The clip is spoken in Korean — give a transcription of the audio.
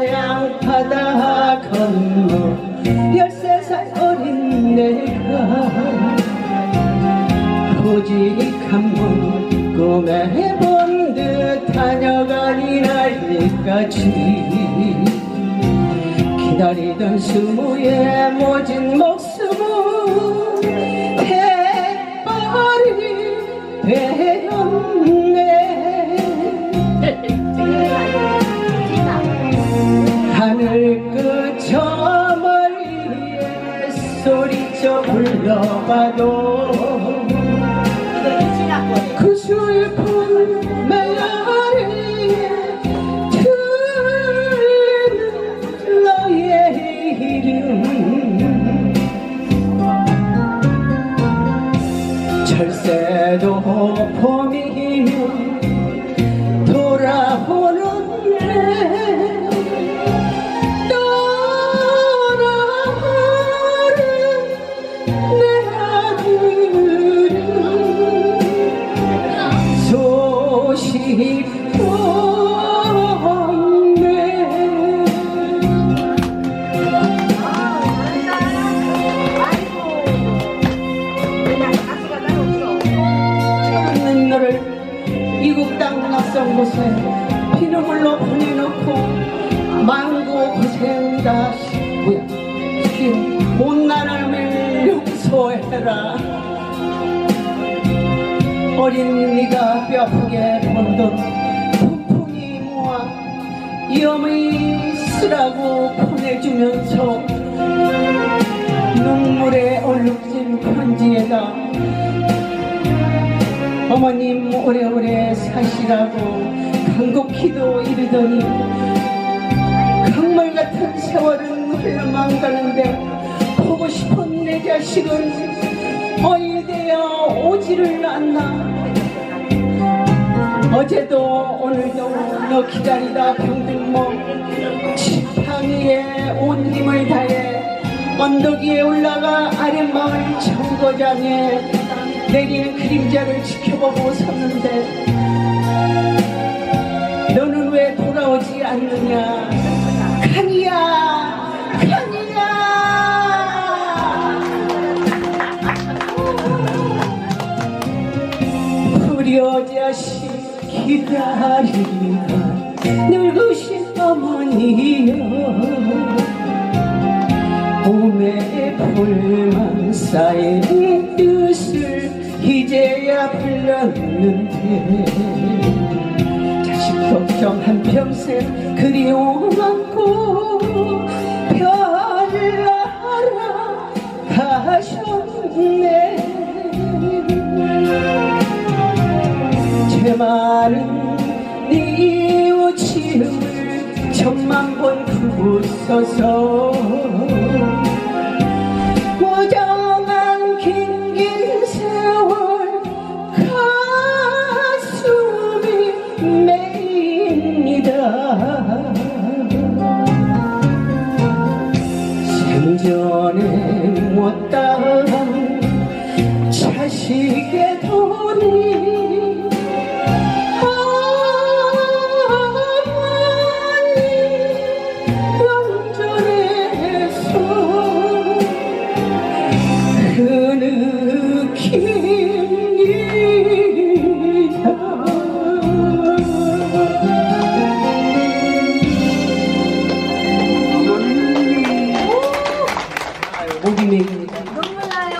서해안 바다 건너 열세 살 어린 내가 고직한 번 꿈에 해본 듯 다녀가니 날일까지. 기다리던 스무의 모진 목숨은 해버린 배 불러봐도 낯선 곳에 피눈물로 보내놓고 망고 뭐야 시킨 못난함을 용서해라 어린 네가 뼈아프게 본듯 풍풍이 모아 이 어머니 쓰라고 보내주면서 눈물에 얼룩진 편지에다 어머님 오래오래 사시라고 간곡히도 이르더니 강물 같은 세월은 흘러만 가는데 보고 싶은 내 자식은 어이 되어 오지를 않나 어제도 오늘도 너 기다리다 병들모 지팡이에 온 힘을 다해 언덕 위에 올라가 아랫마을 정거장에 내리는 그림자를 지켜보고 섰는데 너는 왜 돌아오지 않느냐? 간이야 간이야. 불효자식 기다리다 늙으신 어머니여. 봄에 풀만 쌓인 뜻을 이제야 불렀는데 자식 걱정 한평생 그리움 안고 제 많은 뉘우침을 천만 번 부서서 무정한 긴 긴 세월 가슴이 메입니다